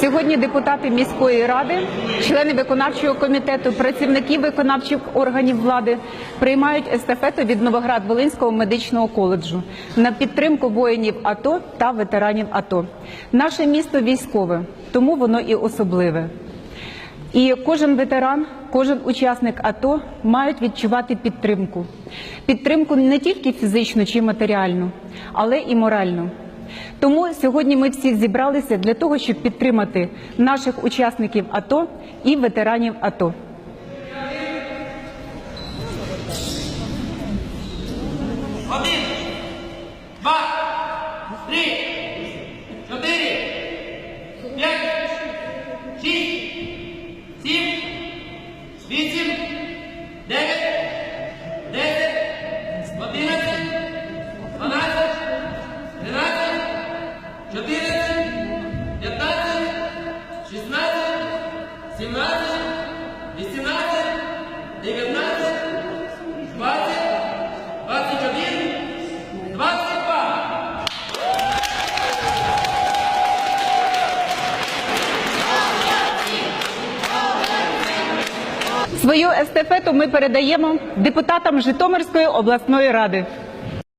Сьогодні депутати міської ради, члени виконавчого комітету, працівники виконавчих органів влади приймають естафету від Новоград-Волинського медичного коледжу на підтримку воїнів АТО та ветеранів АТО. Наше місто військове, тому воно і особливе. І кожен ветеран, кожен учасник АТО мають відчувати підтримку. Підтримку не тільки фізичну чи матеріальну, але і моральну. Тому сьогодні ми всі зібралися для того, щоб підтримати наших учасників АТО і ветеранів АТО. Один, два, три, чотири, п'ять, шість, сім, вісім, 14, 15, 16, 17, 18, 19, 20, 21, 22. Свою естафету ми передаємо депутатам Житомирської обласної ради.